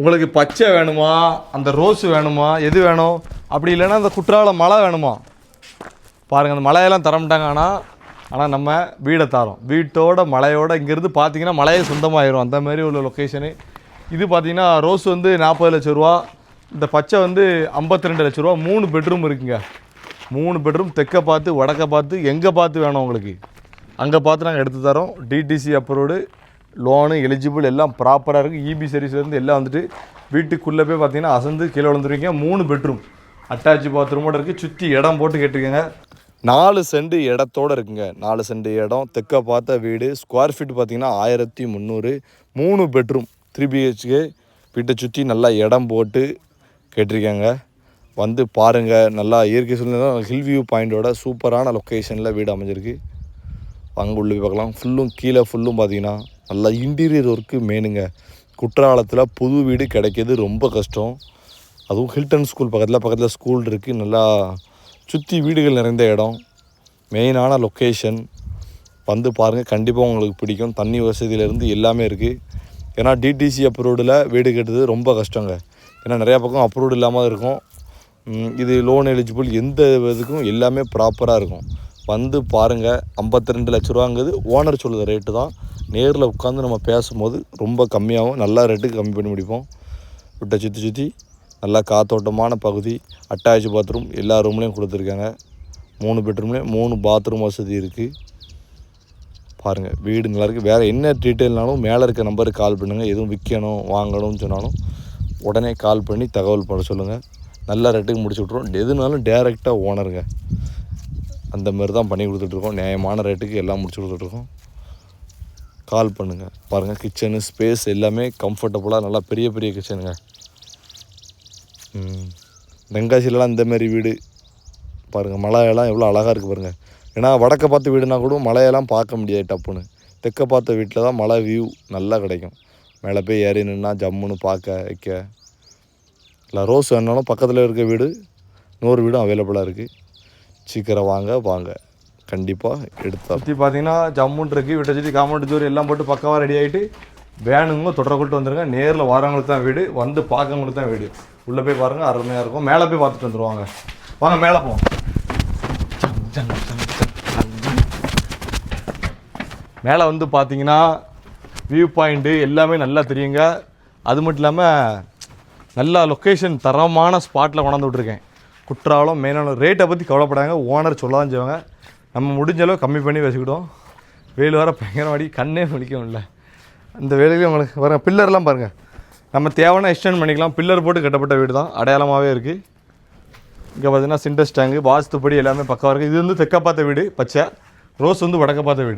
உங்களுக்கு பச்சை வேணுமா? அந்த ரோஸ் வேணுமா? எது வேணும்? அப்படி இல்லைன்னா அந்த குற்றால மழை வேணுமா? பாருங்கள் அந்த மலையெல்லாம் தரமாட்டாங்க. ஆனால் ஆனால் நம்ம வீடை தரோம். வீட்டோட மலையோட இங்கேருந்து பார்த்தீங்கன்னா மலையே சொந்தமாயிரும். அந்த மாதிரி உள்ள லொக்கேஷனு இது பார்த்தீங்கன்னா ரோஸ் வந்து நாற்பது லட்ச ரூபா. இந்த பச்சை வந்து ஐம்பத்தி ரெண்டு லட்ச ரூபா. மூணு பெட்ரூம் இருக்குங்க. மூணு பெட்ரூம் தெற்க பார்த்து வடக்க பார்த்து எங்கே பார்த்து வேணும் உங்களுக்கு? அங்கே பார்த்து நாங்கள் எடுத்து தரோம். டிடிசி அப்ரூவ்டு லோனு எலிஜிபிள் எல்லாம் ப்ராப்பராக இருக்குது இபி சர்வீஸ்லேருந்து எல்லாம் வந்துட்டு வீட்டுக்குள்ளே போய் பார்த்தீங்கன்னா அசந்து கீழே விழுந்துருவீங்க. மூணு பெட்ரூம் அட்டாச் பாத்ரூமோடு இருக்குது சுற்றி இடம் போட்டு கேட்டிருக்கேங்க. நாலு சென்ட் இடத்தோடு இருக்குங்க. நாலு சென்ட் இடம். தெற்க பார்த்த வீடு. ஸ்கொயர் ஃபீட் பார்த்திங்கன்னா ஆயிரத்தி முந்நூறு. மூணு பெட்ரூம் த்ரீ பிஹெச்கே வீட்டை சுற்றி நல்லா இடம் போட்டு கேட்டிருக்காங்க. வந்து பாருங்கள் நல்லா இயற்கை சூழ்நிலை. ஹில் வியூ பாயிண்டோட சூப்பரான லொக்கேஷனில் வீடு அமைஞ்சிருக்கு. அங்கே உள்ள பார்க்கலாம். ஃபுல்லும் கீழே ஃபுல்லும் பார்த்திங்கன்னா நல்லா இன்டீரியர் ஒர்க்கு மெயினுங்க குற்றாலத்தில் புது வீடு கிடைக்கிறது ரொம்ப கஷ்டம். அதுவும் ஹில்டன் ஸ்கூல் பக்கத்தில் பக்கத்தில் ஸ்கூல் இருக்குது நல்லா சுற்றி வீடுகள் நிறைந்த இடம். மெயினான லொக்கேஷன் வந்து பாருங்கள் கண்டிப்பாக உங்களுக்கு பிடிக்கும். தண்ணி வசதியிலேருந்து எல்லாமே இருக்குது ஏன்னா டிடிசி அப்ரூவ்டில் வீடு கட்டுறது ரொம்ப கஷ்டங்க. ஏன்னா நிறையா பக்கம் அப்ரூவ்டு இல்லாமல் இருக்கும். இது லோன் எலிஜிபிள் எந்த இதுக்கும் எல்லாமே ப்ராப்பராக இருக்கும். வந்து பாருங்கள் 52 ரெண்டு லட்ச ரூபாங்கிறது ஓனர் சொல்லுற ரேட்டு தான். நேரில் உட்காந்து நம்ம பேசும்போது ரொம்ப கம்மியாகவும் நல்லா ரேட்டுக்கு கம்மி பண்ணி முடிப்போம். விட்ட சுற்றி சுற்றி நல்லா காத்தோட்டமான பகுதி அட்டாச் பாத்ரூம் எல்லா ரூம்லேயும் கொடுத்துருக்காங்க. மூணு பெட்ரூம்லேயும் மூணு பாத்ரூம் வசதி இருக்குது பாருங்கள் வீடு நல்லாயிருக்கு வேறு என்ன டீட்டெயில்னாலும் மேலே இருக்க நம்பருக்கு கால் பண்ணுங்கள் எதுவும் விற்கணும் வாங்கணும்னு சொன்னாலும் உடனே கால் பண்ணி தகவல் பண்ண சொல்லுங்கள் நல்ல ரேட்டுக்கு முடிச்சு விட்ருவோம் எதுனாலும் டேரெக்டாக ஓனருங்க அந்த மாதிரி தான் பண்ணி கொடுத்துட்ருக்கோம் நியாயமான ரேட்டுக்கு எல்லாம் முடிச்சு கொடுத்துட்ருக்கோம் கால் பண்ணுங்கள் பாருங்கள் கிச்சனு ஸ்பேஸ் எல்லாமே கம்ஃபர்டபுளாக நல்லா பெரிய பெரிய கிச்சனுங்க ம். தென்காசிலலாம் வீடு. பாருங்கள் மலையெல்லாம் எவ்வளோ அழகாக இருக்குது பாருங்கள் ஏன்னா வடக்க பார்த்த வீடுனா கூட மலையெல்லாம் பார்க்க முடியாது டப்புன்னு. தெற்க பார்த்த வீட்டில் தான் மலை வியூ நல்லா கிடைக்கும். மேலே போய் ஏறி நின்னா ஜம்முன்னு பார்க்க வைக்க. இல்லை ரோஸ் வேணாலும் பக்கத்தில் இருக்க வீடு இன்னொரு வீடும் அவைலபிளாக இருக்குது சீக்கிரம் வாங்க வாங்க. கண்டிப்பாக எடுத்தா சுற்றி பார்த்தீங்கன்னா ஜம்முன் இருக்குது வீட்டை சுற்றி காம்பவுண்ட் ஜோர் எல்லாம் போட்டு பக்கவாக ரெடி ஆகிட்டு வேணுங்க தொடரக்கூட்டு வந்துருங்க. நேரில் வரவங்களுக்கு தான் வீடு வந்து பார்க்கவங்களுக்கு தான் வீடு. உள்ளே போய் பாருங்கள் அருமையாக இருக்கும். மேலே போய் பார்த்துட்டு வந்துருவாங்க. வாங்க மேலே போவோம். மேலே வந்து பார்த்தீங்கன்னா வியூ பாயிண்ட்டு எல்லாமே நல்லா தெரியுங்க. அது மட்டும் இல்லாமல் நல்லா லொக்கேஷன் தரமான ஸ்பாட்டில் கொண்டாந்து விட்ருக்கேன் குற்றாலம் மெயினான ரேட்டை பற்றி கவலைப்படாங்க ஓனர் சொல்லதான் செய்வாங்க. நம்ம முடிஞ்ச அளவு கம்மி பண்ணி வச்சுக்கிட்டோம். வெயில் வர பயங்கரமாடி கண்ணே முடிக்கவும் இல்லை இந்த வேலையில உங்களுக்கு பாருங்கள் பில்லர்லாம் பாருங்கள் நம்ம தேவைன்னா எக்ஸ்டெண்ட் பண்ணிக்கலாம். பில்லர் போட்டு கட்டப்பட்ட வீடு தான். அடையாளமாகவே இருக்குது இங்கே பார்த்தீங்கன்னா சிண்டஸ் டேங்கு வாஸ்துப்படி எல்லாமே பக்கம் இருக்குது இது வந்து தெற்க பார்த்த வீடு பச்சை. ரோஸ் வந்து வடக்க பார்த்த வீடு.